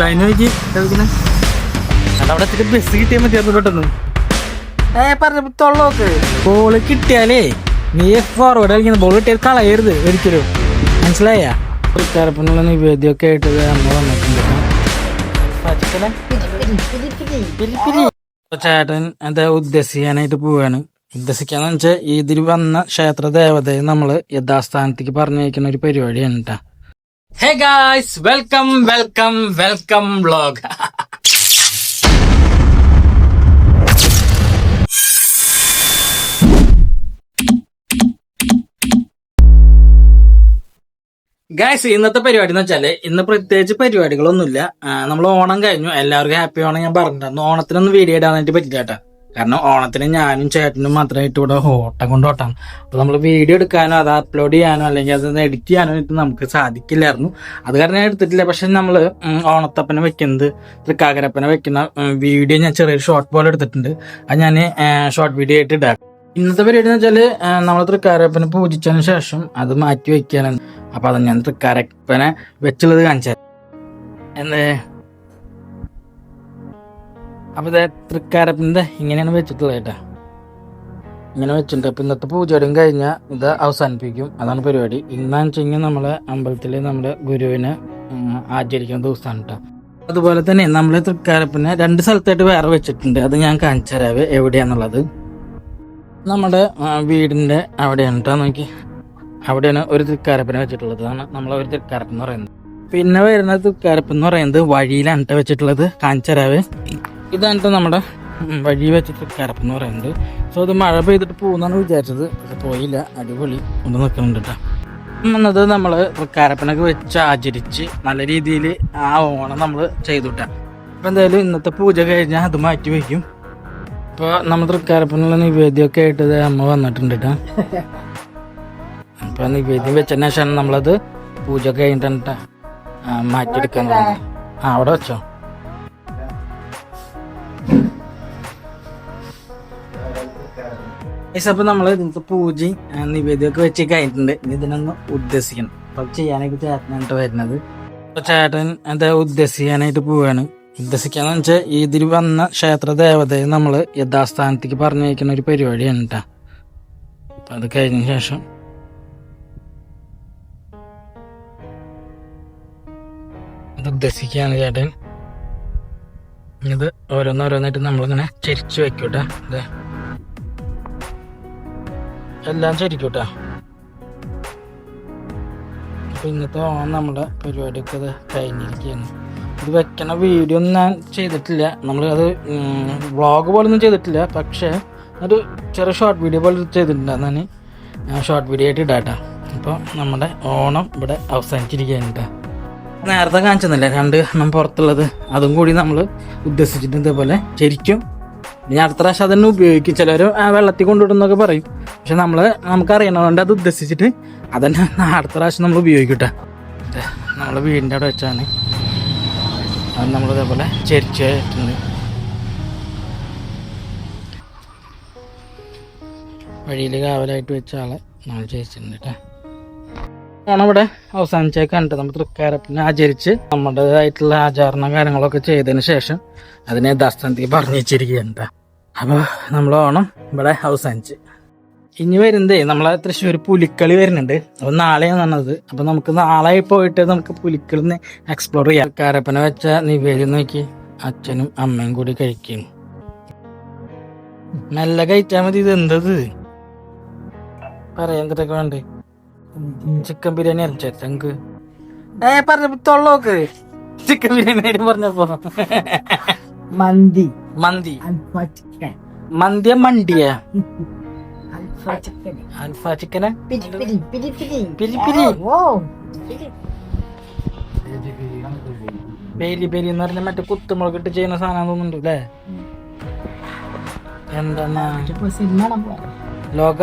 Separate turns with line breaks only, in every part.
ഉസ്താദിനെ നോക്കി കളിക്കണേ അവിടെ എത്തിട്ട് ബസ് കിട്ടിയാൽ മതിയായിരുന്നു പെട്ടെന്ന്.
ഏ പറഞ്ഞ തൊള്ളോക്ക്
ബോൾ കിട്ടിയാലേ നീ ഫോർവേഡ് കളിക്കുന്ന ബോൾ കിട്ടിയാൽ കളയരുത് ഒരിക്കലും. മനസ്സിലായ? പ്രഖ്യാപനമുള്ള നിവേദ്യമൊക്കെ ആയിട്ട് അമ്മ വന്നിട്ടുണ്ട്. ചേട്ടൻ എന്താ ഉദ്ദേശിക്കാനായിട്ട് പോവാണ്. ഉദ്ദേശിക്കാന്ന് വെച്ചാൽ ഇതിൽ വന്ന ക്ഷേത്ര ദേവതയെ നമ്മൾ യഥാസ്ഥാനത്തേക്ക് പറഞ്ഞയക്കുന്ന ഒരു പരിപാടിയാണ് കേട്ടാ hey guys welcome welcome welcome vlog guys ഇന്നത്തെ പരിപാടി എന്ന് വെച്ചാൽ ഇന്ന് പ്രത്യേകിച്ച് പരിപാടികളൊന്നുമില്ല. നമ്മൾ ഓണം കഴിഞ്ഞു. എല്ലാവർക്കും ഹാപ്പി ഓണം ഞാൻ പറഞ്ഞിട്ടുണ്ട്. ഓണത്തിനൊന്നും വീഡിയോ ഇടാനായിട്ട് പറ്റില്ല കേട്ടാ. കാരണം ഓണത്തിന് ഞാനും ചേട്ടനും മാത്രമായിട്ട് ഇവിടെ ഓട്ടം കൊണ്ട് ഓട്ടാണ് അപ്പൊ നമ്മൾ വീഡിയോ എടുക്കാനോ അത് അപ്ലോഡ് ചെയ്യാനോ അല്ലെങ്കിൽ അത് എഡിറ്റ് ചെയ്യാനോ ഇത് നമുക്ക് സാധിക്കില്ലായിരുന്നു. അത് കാരണം ഞാൻ എടുത്തിട്ടില്ല. പക്ഷെ നമ്മൾ ഓണത്തപ്പനെ വെക്കുന്നത് തൃക്കാക്കരപ്പനെ വെക്കുന്ന വീഡിയോ ഞാൻ ചെറിയൊരു ഷോർട്ട് പോലെ എടുത്തിട്ടുണ്ട്. അത് ഞാൻ ഷോർട്ട് വീഡിയോ ആയിട്ട് ഇടാം. ഇന്നത്തെ പരിപാടി എന്ന് വെച്ചാൽ നമ്മൾ തൃക്കാരപ്പനെ പൂജിച്ചതിന് ശേഷം അത് മാറ്റി വെക്കാനാണ് അപ്പൊ അത് ഞാൻ തൃക്കാരപ്പനെ വെച്ചുള്ളത് കാണിച്ചാൽ എന്തേ? അപ്പൊ ഇത് ഇങ്ങനെയാണ് വെച്ചിട്ടുള്ളത് കേട്ടോ. ഇങ്ങനെ വെച്ചിട്ടുണ്ട്. അപ്പൊ ഇന്നത്തെ പൂജയോടും കഴിഞ്ഞാൽ ഇത് അവസാനിപ്പിക്കും. അതാണ് പരിപാടി. ഇന്നാന്ന് വെച്ച് കഴിഞ്ഞാൽ നമ്മളെ അമ്പലത്തിൽ നമ്മുടെ ഗുരുവിനെ ആചരിക്കുന്ന ദിവസമാണ് കേട്ടോ അതുപോലെ തന്നെ നമ്മളെ തൃക്കാരപ്പിനെ രണ്ട് സ്ഥലത്തായിട്ട് വേറെ വെച്ചിട്ടുണ്ട്. അത് ഞാൻ കാണിച്ചു തരാവേ എവിടെയാന്നുള്ളത്. നമ്മുടെ വീടിന്റെ അവിടെയാണ് കേട്ടോ നോക്കി. അവിടെയാണ് ഒരു തൃക്കാരപ്പിനെ വെച്ചിട്ടുള്ളത്. അതാണ് നമ്മളെ ഒരു തൃക്കാരപ്പെന്ന് പറയുന്നത്. പിന്നെ വരുന്ന തൃക്കാരപ്പ് എന്ന് പറയുന്നത് വഴിയിലാണ് കേട്ടോ വെച്ചിട്ടുള്ളത്. കാഞ്ചരാവ് ഇതാണ് നമ്മുടെ വഴി വെച്ചിട്ട് കിടപ്പെന്ന് പറയുന്നത്. സോ അത് മഴ പെയ്തിട്ട് പോകുന്നാണ് വിചാരിച്ചത്. പക്ഷെ പോയില്ല. അടിപൊളി. കൊണ്ട് നിൽക്കുന്നുണ്ട് കേട്ടോ എന്നത് നമ്മൾ തൃക്കാരപ്പനൊക്കെ വെച്ച് ആചരിച്ച് നല്ല രീതിയിൽ ആ ഓണം നമ്മൾ ചെയ്തുട്ടാ അപ്പം എന്തായാലും ഇന്നത്തെ പൂജ കഴിഞ്ഞാൽ അത് മാറ്റി വയ്ക്കും ഇപ്പോൾ നമ്മൾ തൃക്കാരപ്പനുള്ള നിവേദ്യമൊക്കെ ആയിട്ട് അമ്മ വന്നിട്ടുണ്ട് കേട്ടോ അപ്പോൾ നിവേദ്യം വെച്ചതിന് ശേഷമാണ് നമ്മളത് പൂജ കഴിഞ്ഞിട്ടാണ് കേട്ടോ മാറ്റിയെടുക്കാൻ ആ അവിടെ വെച്ചോ? അപ്പോൾ നമ്മൾ നിങ്ങൾക്ക് പൂജയും നിവേദ്യമൊക്കെ വെച്ച് കഴിഞ്ഞിട്ടുണ്ട് ഇനി ഇതിനൊന്ന് ഉദ്ദേശിക്കണം. അപ്പോൾ അത് ചെയ്യാനായിട്ട് ചേട്ടനായിട്ട് വരുന്നത്. അപ്പോൾ ചേട്ടൻ എന്താ ഉദ്ദേശിക്കാനായിട്ട് പോവാണ്. ഉദ്ദേശിക്കാന്ന് വെച്ചാൽ ഇതിൽ വന്ന ക്ഷേത്ര ദേവതയെ നമ്മൾ യഥാസ്ഥാനത്തേക്ക് പറഞ്ഞയക്കുന്ന ഒരു പരിപാടിയാണ് കേട്ടോ അപ്പം അത് കഴിഞ്ഞ ശേഷം അത് ഉദ്ദേശിക്കുകയാണ് ചേട്ടൻ. ഇത് ഓരോന്നോരോന്നായിട്ട് നമ്മളിങ്ങനെ ചരിച്ചു വെക്കൂട്ടാ. ഇത് എല്ലാം ചരിക്കൂട്ടാ അപ്പം ഇന്നത്തെ നമ്മുടെ പരിപാടിയൊക്കെ അത് കഴിഞ്ഞിരിക്കുകയാണ്. ഇത് വെക്കണ വീഡിയോ ഒന്നും ഞാൻ ചെയ്തിട്ടില്ല. നമ്മൾ അത് വ്ളോഗ് പോലൊന്നും ചെയ്തിട്ടില്ല. പക്ഷേ ഒരു ചെറിയ ഷോർട്ട് വീഡിയോ പോലെ ചെയ്തിട്ടുണ്ട് അതാണ് ഞാൻ ഷോർട്ട് വീഡിയോ ആയിട്ട് ഇടാട്ടാ. അപ്പോൾ നമ്മുടെ ഓണം ഇവിടെ അവസാനിച്ചിരിക്കുകയാണ് കേട്ടോ. നേരത്തെ കാണിച്ചെന്നില്ല? രണ്ട് എണ്ണം പുറത്തുള്ളത്. അതും കൂടി നമ്മൾ ഉദ്ദേശിച്ചിട്ടുണ്ട് ഇതേപോലെ ശരിക്കും ഇനി അടുത്ത പ്രാവശ്യം അതന്നെ ഉപയോഗിക്കും. ചിലർ വെള്ളത്തിൽ കൊണ്ടുവിടുന്നൊക്കെ പറയും. പക്ഷെ നമ്മൾ നമുക്ക് അറിയണതുകൊണ്ട് അത് ഉദ്ദേശിച്ചിട്ട് അതന്നെ അടുത്ത പ്രാവശ്യം നമ്മൾ ഉപയോഗിക്കട്ടെ. നമ്മൾ വീടിന്റെ അവിടെ വെച്ചാണ്. അത് നമ്മൾ ഇതേപോലെ ചെരിച്ച് വെച്ചിട്ടുണ്ട് വഴിയിൽ കാവലായിട്ട് വെച്ച ആളെ നമ്മൾ ചേച്ചിട്ടുണ്ട് കേട്ടോ ഓണം ഇവിടെ അവസാനിച്ചേക്കാണ് കണ്ടിട്ട് നമ്മൾ തൃക്കാരപ്പിനെ ആചരിച്ച് നമ്മുടേതായിട്ടുള്ള ആചാരണ കാര്യങ്ങളൊക്കെ ചെയ്തതിന് ശേഷം അതിനെ ദർശനത്തിൽ പറഞ്ഞു വെച്ചിരിക്കുകയാണ്. അപ്പോൾ നമ്മൾ ഓണം ഇവിടെ അവസാനിച്ച്. ഇനി വരുന്നതേ നമ്മളെ തൃശ്ശൂർ പുലിക്കളി വരുന്നുണ്ട്. അപ്പോൾ നാളെയാണ് പറഞ്ഞത്. അപ്പോൾ നമുക്ക് നാളെ പോയിട്ട് നമുക്ക് പുലിക്കളി എക്സ്പ്ലോർ ചെയ്യാം. കാരപ്പനെ വെച്ച നിവേദ്യം നോക്കി അച്ഛനും അമ്മയും കൂടി കഴിക്കും. നല്ല കഴിച്ചാൽ മതി ഇത് എന്തത്? പറയാൻ എന്തൊക്കെ വേണ്ടേ? ചിക്കൻ ബിരിയാണി തങ്ക്
ഏ പറഞ്ഞ തൊള്ളോക്ക്.
ചിക്കൻ ബിരിയാണി പറഞ്ഞപ്പോ.
മന്തി.
മന്തി. മന്തിയ മണ്ടിയ?
അൽഫ
ചിക്കന്?
പിരി പിരി
എന്ന് പറഞ്ഞ മറ്റേ കുത്തുമുളക് ഇട്ട് ചെയ്യുന്ന സാധനം തോന്നുന്നുണ്ട് അല്ലേ എന്താ ലോക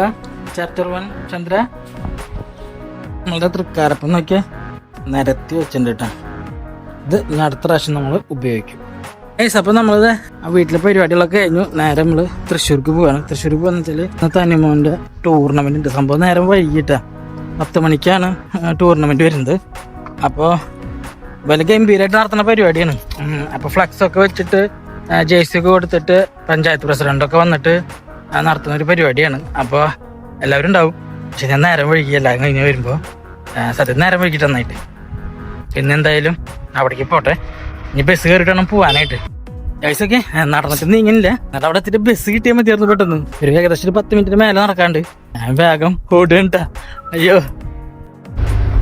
ചാപ്റ്റർ വൺ ചന്ദ്ര. നമ്മളുടെ തൃക്കാരപ്പം നോക്കിയാ. നിരത്തി വെച്ചിട്ടുണ്ട് കേട്ടോ ഇത് അടുത്ത പ്രാവശ്യം നമ്മൾ ഉപയോഗിക്കും. ഏസ് അപ്പം നമ്മളിത് വീട്ടിലെ പരിപാടികളൊക്കെ കഴിഞ്ഞു. നേരെ നമ്മൾ തൃശ്ശൂർക്ക് പോവാണ്. തൃശ്ശൂർക്ക് പോകുന്ന വെച്ചാൽ ഇന്നത്തെ അനുമോന്റെ ടൂർണമെന്റ് ഉണ്ട് സംഭവം നേരം വൈകിട്ടാ. പത്ത് മണിക്കാണ് ടൂർണമെന്റ് വരുന്നത്. അപ്പോൾ വലിയ ഗംഭീരമായിട്ട് നടത്തുന്ന പരിപാടിയാണ്. അപ്പോൾ അപ്പൊ ഫ്ലക്സ് ഒക്കെ വെച്ചിട്ട് ജേഴ്സി ഒക്കെ കൊടുത്തിട്ട് പഞ്ചായത്ത് പ്രസിഡന്റ് ഒക്കെ വന്നിട്ട് നടത്തുന്ന ഒരു പരിപാടിയാണ്. അപ്പോൾ എല്ലാവരും ഉണ്ടാവും. പക്ഷെ ഞാൻ നേരം വൈകി എല്ലാം കഴിഞ്ഞ് വരുമ്പോൾ സത്യം നേരം വൈകിട്ട് നന്നായിട്ട്. പിന്നെ എന്തായാലും അവിടേക്ക് പോട്ടെ. ഇനി ബസ് കയറിയിട്ട് വേണം പോവാനായിട്ട്. ഗൈസൊക്കെ നടന്നിട്ട് നീങ്ങില്ല അവിടെ എത്തിയിട്ട് ബസ് കിട്ടിയാൽ മതിയായിരുന്നു പെട്ടെന്ന്. ഒരു ഏകദേശം ഒരു പത്ത് മിനിറ്റിന് മേലെ നടക്കാണ്ട്. ഞാൻ വേഗം ഓടുകണ്ട അയ്യോ.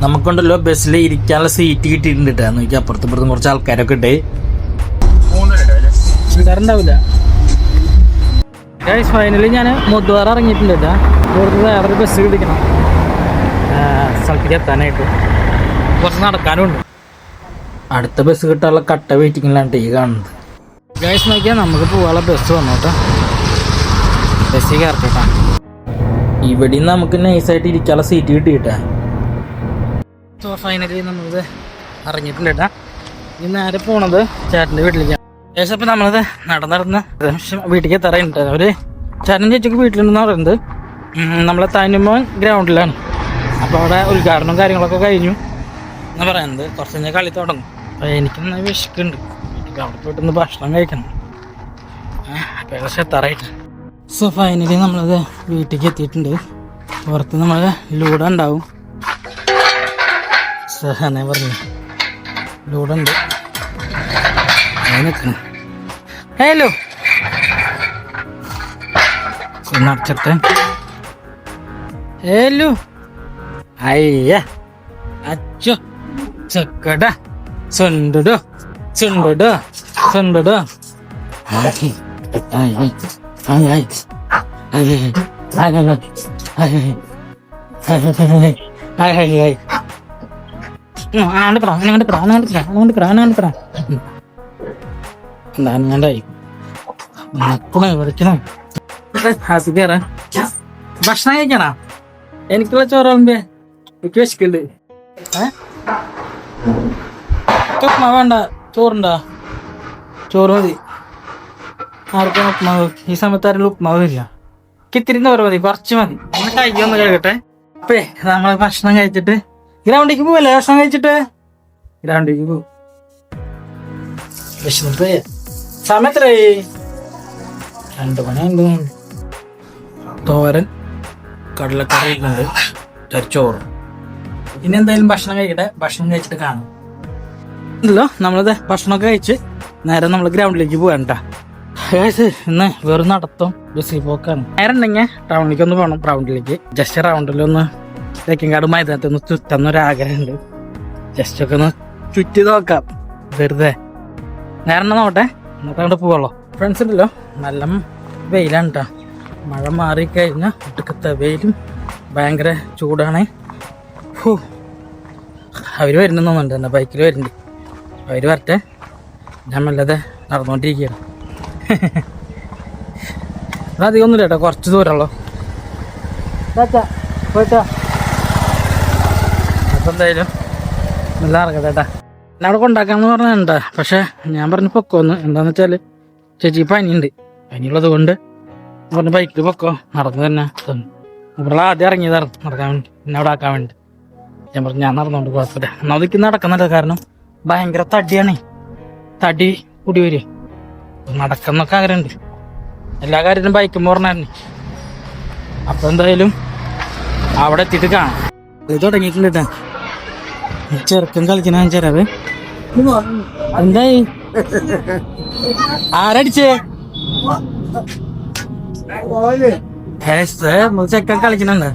നമുക്കുണ്ടല്ലോ ബസ്സിൽ ഇരിക്കാനുള്ള സീറ്റ് കിട്ടിയിട്ടുണ്ട് കേട്ടോ നോക്കി അപ്പുറത്തും ഇപ്പുറത്തും കുറച്ച് ആൾക്കാരൊക്കെ ഉണ്ട്. ഫൈനലി ഞാൻ മുദ്വാറ ഇറങ്ങിയിട്ടുണ്ട് കേട്ടോ വേറെ വേറൊരു ബസ് കിട്ടിക്കണം. സ്ഥലത്തേക്ക് എത്താനായിട്ട്. കുറച്ച് നടക്കാനുണ്ട്. അടുത്ത ബസ് കിട്ടാനുള്ള കട്ട വെയിറ്റിങ്ങിലാണ് ഈ കാണുന്നത്. ഗൈസ് നോക്കിയാൽ നമുക്ക് പോകാനുള്ള ബസ് വന്നു കേട്ടോ ബസ്സിൽ ഇവിടെ നിന്ന് നമുക്ക് നൈസായിട്ട് ഇരിക്കാനുള്ള സീറ്റ് കിട്ടിയിട്ടാ. സോ ഫൈനലി നമ്മളിത് അറിഞ്ഞിട്ടുണ്ട് കേട്ടാ ഇനി നേരെ പോണത് ചേട്ടന്റെ വീട്ടിലേക്കാണ് ഏകദേശം ഇപ്പം നമ്മളത് നടന്നിറന്ന് വീട്ടിലേക്ക് എത്താറുണ്ട് അവർ ചേട്ടൻ ചേച്ചിക്ക് വീട്ടിലുണ്ടെന്ന് പറയുന്നത് നമ്മളെ തനുമോൻ ഗ്രൗണ്ടിലാണ്. അപ്പോൾ അവിടെ ഉദ്ഘാടനവും കാര്യങ്ങളൊക്കെ കഴിഞ്ഞു. എന്ന് പറയുന്നത് കുറച്ച് കഴിഞ്ഞാൽ കളി തുടങ്ങും. അപ്പോൾ എനിക്കൊന്ന് വിശക്കുന്നുണ്ട്. വീട്ടിൽ അവിടെ പോയിട്ടൊന്ന് ഭക്ഷണം കഴിക്കണം. ഏകദേശം എത്താറായിട്ട് സോ ഫൈനലി നമ്മളത് വീട്ടിലേക്ക് എത്തിയിട്ടുണ്ട്. പുറത്ത് നമ്മൾ ലൂഡ ഉണ്ടാവും. സഹനെ പറഞ്ഞു. ലൂഡ ഉണ്ട്. നിൽക്കണം ഹലോ. നടച്ചട്ടെ ഹലോ. അയ്യ. അച്ചോ. ചക്കട. സുണ്ടടോ ചെണ്ടടാ ചെണ്ടടാ ഭക്ഷണം കഴിക്കണ എനിക്കുള്ള ചോറാവുമ്പേ എനിക്ക് വിശക്കുണ്ട് വേണ്ട. ചോറുണ്ടാ? ചോറ് മതി. ആർക്കും ഉപ്മാവ് ഈ സമയത്ത് ആരെങ്കിലും ഉപ്മാവ് വരിക കിത്തിരിന്ന് പറ മതി. കുറച്ച് മതി. ഒന്ന് കഴിക്കൊന്ന് കഴിക്കട്ടെ അപ്പേ നമ്മൾ ഭക്ഷണം കഴിച്ചിട്ട് ഗ്രൗണ്ടിലേക്ക് പോവല്ലേ? ഭക്ഷണം കഴിച്ചിട്ട്? ഗ്രൗണ്ടിലേക്ക് പോവും വിശന്നിട്ട് സമയത്രേ രണ്ടു മണിയുണ്ട്. തോരൻ കടലക്കറി ഉണ്ട് ചോറ്. ഇനി എന്തായാലും ഭക്ഷണം കഴിക്കട്ടെ. ഭക്ഷണം കഴിച്ചിട്ട് കാണാം. ഇല്ലല്ലോ നമ്മളത് ഭക്ഷണമൊക്കെ കഴിച്ച് നേരെ നമ്മൾ ഗ്രൗണ്ടിലേക്ക് പോകണ്ട ഇന്ന് വെറും നടത്തും ബസ്സിൽ പോക്കാണ് നേരെ ഉണ്ടെങ്കിൽ ടൗണിലേക്ക് ഒന്ന് പോകണം റൗണ്ടിലേക്ക് ജസ്റ്റ് റൗണ്ടിലൊന്ന് തേക്കങ്കാട് മൈതാനത്ത് ഒന്ന് ചുറ്റുന്നൊരു ആഗ്രഹമുണ്ട്. ജസ്റ്റ് ഒക്കെ ഒന്ന് ചുറ്റി നോക്കാം. വെറുതെ. നേരെ നോട്ടെ എന്നിട്ട് അങ്ങോട്ട് പോവുള്ളൂ ഫ്രണ്ട്സ് ഉണ്ടല്ലോ നല്ല വെയിലാണ് കേട്ടോ മഴ മാറിക്കഴിഞ്ഞാൽ ഒട്ടുക്കത്തെ വെയിലും ഭയങ്കര ചൂടാണ്. ഹൂ. അവർ വരുന്നുണ്ട് തന്നെ ബൈക്കിൽ വരുന്നുണ്ട്. അവർ വരട്ടെ. ഞാൻ മെല്ലതെ നടന്നുകൊണ്ടിരിക്കുകയാണ് അത് അധികം ഒന്നുമില്ല കേട്ടോ. കുറച്ച് ദൂരമുള്ളൂ. പോയിട്ടോ അപ്പം എന്തായാലും നല്ല ഇറങ്ങട്ടെ കേട്ടാ. എന്നെ അവിടെ കൊണ്ടാക്കാന്ന് പറഞ്ഞിട്ടുണ്ട്. പക്ഷെ ഞാൻ പറഞ്ഞു പൊക്കോന്ന് എന്താന്ന് വെച്ചാൽ ചേച്ചി പനിയുണ്ട്. പനിയുള്ളത് കൊണ്ട് പറഞ്ഞു ബൈക്കിൽ പൊക്കോ. നടന്നു തന്നെ ഇവിടെ ആദ്യം ഇറങ്ങിയതായിരുന്നു. നടക്കാൻ വേണ്ടി. എന്നെ അവിടെ ആക്കാൻ വേണ്ടി. ഞാൻ പറഞ്ഞു ഞാൻ നടന്നോണ്ട് കുഴപ്പമില്ല. എന്നാൽ ഒതുക്കി നടക്കുന്നില്ല കാരണം ഭയങ്കര തടിയാണ്. തടി കൂടി വരിക. നടക്കുന്നൊക്കെ ആഗ്രഹമുണ്ട്. എല്ലാ കാര്യത്തിലും ബൈക്കും പറഞ്ഞായിരുന്നു. അപ്പൊ എന്തായാലും അവിടെ എത്തിയിട്ട് കാണാം. ഇത് തുടങ്ങിയിട്ടുണ്ട് ചെറുക്കൻ കളിക്കണ ചെറവ് എന്തായി? ആരടിച്ചേ? ചെക്കൻ കളിക്കണുണ്ട്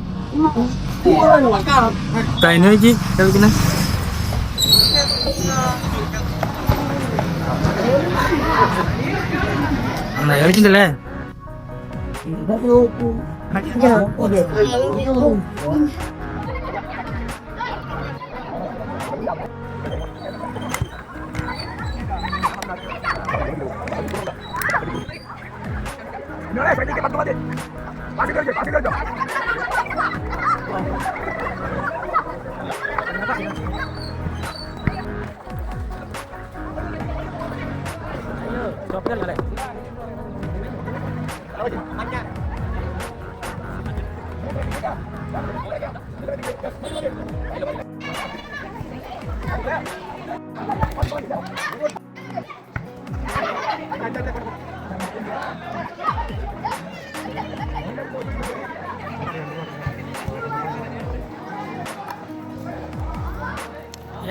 나 열심히 들래. 가자. ¡Vale, vale, vale!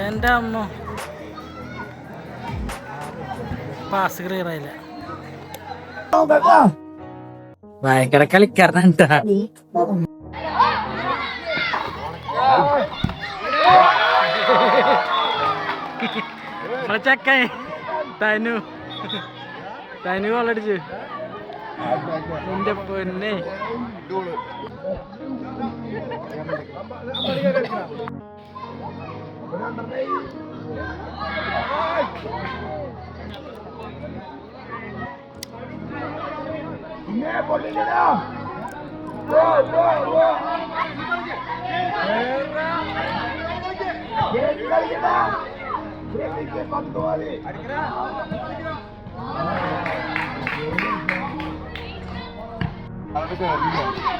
എന്റെ അമ്മ. പാസ് ക്ലിയർ ആയില്ല. ഭയങ്കര കളിക്കാരനാ നമ്മളെ ചക്കൻ തനു. തനു കൊള്ളടിച്ചു എന്റെ പൊന്നെ. 네, 멀리 내려! 와, 와, 와! 그래, 기다리겠다! 그래, 이렇게 만들어야지! 알겠어요, 이거.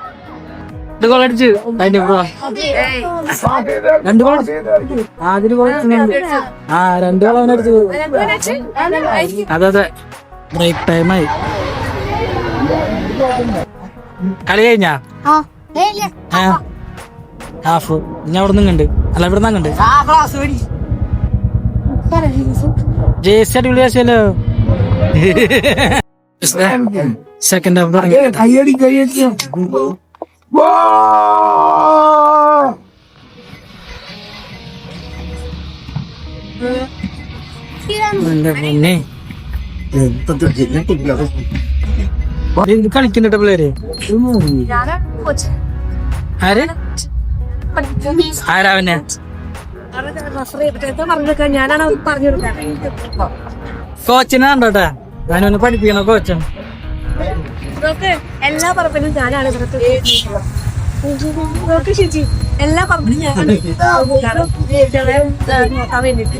രണ്ട് ഗോൾ അടിച്ചു. അതിന്റെ രണ്ട് ഗോൾ ആദ്യ ഗോൾ ആ രണ്ട് ഗോൾ അവൻ അടിച്ചു. അതെ അതെ. ബ്രേക്ക് ടൈമായി കളി കഴിഞ്ഞാ? ഹാഫ് ഞാൻ അവിടെ നിന്നുണ്ട് അല്ല ഇവിടെ നിന്നുണ്ട് ജേസി അടിപൊളി ആശയല്ലോ സെക്കൻഡ് ഹാഫ് പൊന്നെ എന്ത് കളിക്കുന്നുണ്ട് പിള്ളേര്? ആര്?
ഞാനാണ് പറഞ്ഞു
കോച്ചിനെ കണ്ടോട്ടാ? ഞാനൊന്ന് പഠിപ്പിക്കണോ കോച്ചൻ
എല്ലാ പറമ്പിലും ഞാനാണ് നോക്ക് ചേച്ചി എല്ലാ പറമ്പിലും ഞാനാണ് നോക്കാൻ വേണ്ടിട്ട്.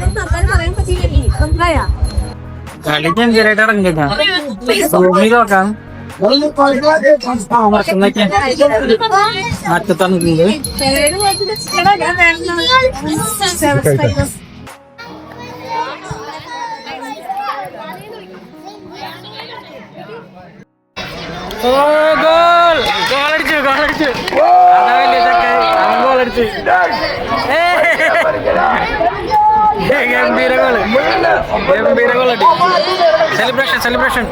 നന്നായി പറയാൻ പറ്റിയില്ലേ നന്നായാ
നോക്കാം. ഓ ഗോൾ. ഗോൾ അടിച്ചു ഗോൾ അടിച്ചു ഗോൾ അടിച്ചു. ഗംഭീര ഗോൾ. ഗംഭീര ഗോൾ അടി. സെലിബ്രേഷൻ സെലിബ്രേഷൻ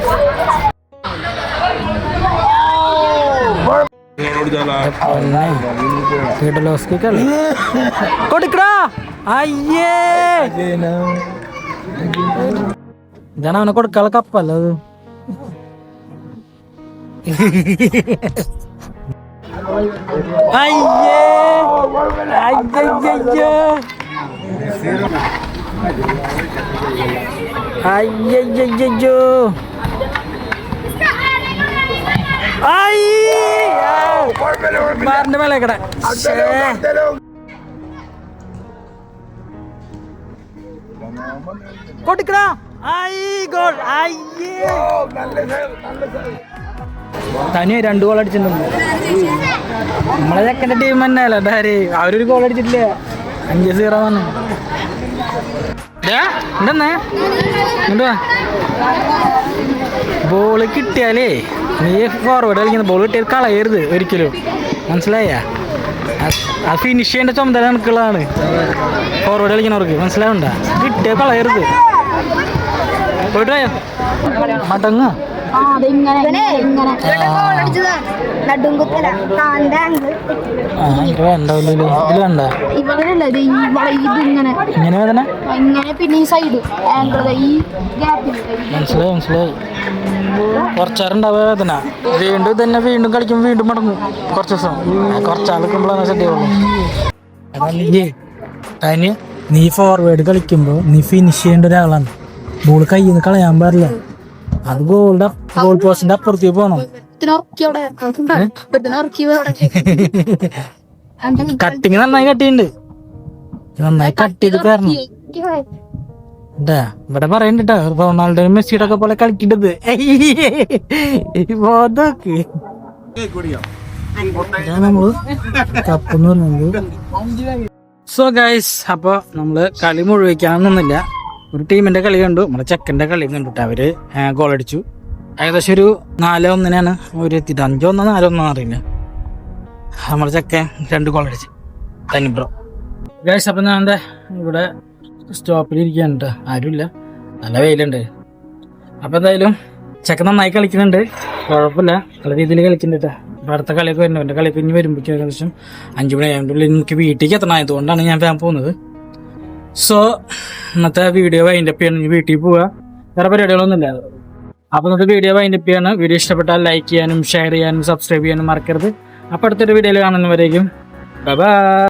കൊടുക്കടാ. അയ്യേ. ഇതാണ് അവനെ കൊടുക്കാനുള്ള കപ്പല്ല അയ്യേ അയ്യയ്യോ അയ്യയ്യോ ബാറിന്റെ മേലെ കട കൊടുക്കടാ ഐ ഗോൾ അയ്യേ തനി രണ്ട് ഗോൾ അടിച്ചിട്ടുണ്ട്. നമ്മളെ ചെക്കന്റെ ടീം തന്നെ അല്ല ഡാരി? അവരൊരു ഗോൾ അടിച്ചിട്ടില്ല? അഞ്ച് സീറോ ആണ് ഉണ്ടെന്നേ ഇങ്ങോട്ട് വാ. ബോൾ കിട്ടിയാലേ നീ ഫോർവേഡ് കളിക്കുന്ന ബോൾ കിട്ടിയാൽ കളയരുത് ഒരിക്കലും. മനസ്സിലായ? ആ ഫിനിഷ് ചെയ്യേണ്ട ചുമതല നമുക്കുള്ളതാണ് ഫോർവേഡ് കളിക്കുന്നവർക്ക് മനസ്സിലാവണ്ട കിട്ടിയാൽ കളയരുത്. പോയിട്ടോ മടങ്ങ.
ഇങ്ങനെ. പിന്നെ ഈ സൈഡ് ആംഗിൾ ഈ ഗ്യാപ്പിൽ
മനസ്സിലായി മനസ്സിലായി. കുറച്ചേരുണ്ടാവുക വേദന. വീണ്ടും തന്നെ വീണ്ടും കളിക്കും വീണ്ടും മടങ്ങും. കുറച്ച് ദിവസം. കുറച്ചാൾ നിൽക്കുമ്പോഴാണ് സെറ്റ് ചെയ്യുള്ളൂ. തനി നീ ഫോർവേഡ് കളിക്കുമ്പോൾ നീ ഫിനിഷ് ചെയ്യേണ്ട ഒരാളാണ്. ബോൾ കയ്യിൽ നിന്ന് കളയാൻ പാടില്ല. അത് ഗോൾഡ് ഗോൾ പോസ്റ്റിന്റെ അപ്പുറത്തേക്ക്
പോണം.
കട്ടിങ് നന്നായി കട്ടിയുണ്ട്. നന്നായി കട്ട് ചെയ്ത് കയറണം ഇവിടെ പറയണ്ട റൊണാൾഡോ മെസ്സിയുടെ ഒക്കെ പോലെ കളിക്കേണ്ടത്. ബോധോക്ക് നമ്മൾ കപ്പെന്ന് പറയുന്നത് സോ ഗൈസ് അപ്പൊ നമ്മൾ കളി മുഴുവിക്കാനൊന്നുമില്ല ഒരു ടീമിന്റെ കളി കണ്ടു. നമ്മുടെ ചെക്കന്റെ കളി കണ്ടിട്ട് അവർ. ഗോൾ അടിച്ചു. ഏകദേശം ഒരു നാലോ ഒന്നിനാണ് ഒരു എത്തിയിട്ട് അഞ്ചോ ഒന്നോ നാലോ ഒന്നോ അറിയില്ല. നമ്മുടെ ചെക്കൻ രണ്ട് ഗോൾ അടിച്ചു. തനി ബ്രോ ഗൈസ് അപ്പം ഞാൻ ദേ ഇവിടെ സ്റ്റോപ്പിൽ ഇരിക്കുകയാണ് കേട്ടോ ആരുമില്ല. നല്ല വെയിലുണ്ട്. അപ്പം എന്തായാലും ചെക്കൻ നന്നായി കളിക്കുന്നുണ്ട്. കുഴപ്പമില്ല. നല്ല രീതിയിൽ കളിക്കുന്നുണ്ട് അപ്പം അടുത്ത കളിയൊക്കെ വരുന്നു. എന്റെ കളിയൊക്കെ ഇനി വരുമ്പോഴേക്കും ഏകദേശം അഞ്ച് മണി ആയതുകൊണ്ട് എനിക്ക് വീട്ടിലേക്ക് എത്തണം ആയതുകൊണ്ടാണ് ഞാൻ പോകുന്നത് സോ ഇന്നത്തെ വീഡിയോ വൈൻഡപ്പ് ചെയ്യണം ഇനി വീട്ടിൽ പോവുക വേറെ പരിപാടികളൊന്നും ഇല്ല. അപ്പോൾ ഇന്നത്തെ വീഡിയോ വൈൻഡപ്പ് ചെയ്യാണ് വീഡിയോ ഇഷ്ടപ്പെട്ടാൽ ലൈക്ക് ചെയ്യാനും ഷെയർ ചെയ്യാനും സബ്സ്ക്രൈബ് ചെയ്യാനും മറക്കരുത്. അപ്പോൾ അടുത്തൊരു വീഡിയോയിൽ കാണുന്നവരേക്കും. ബൈ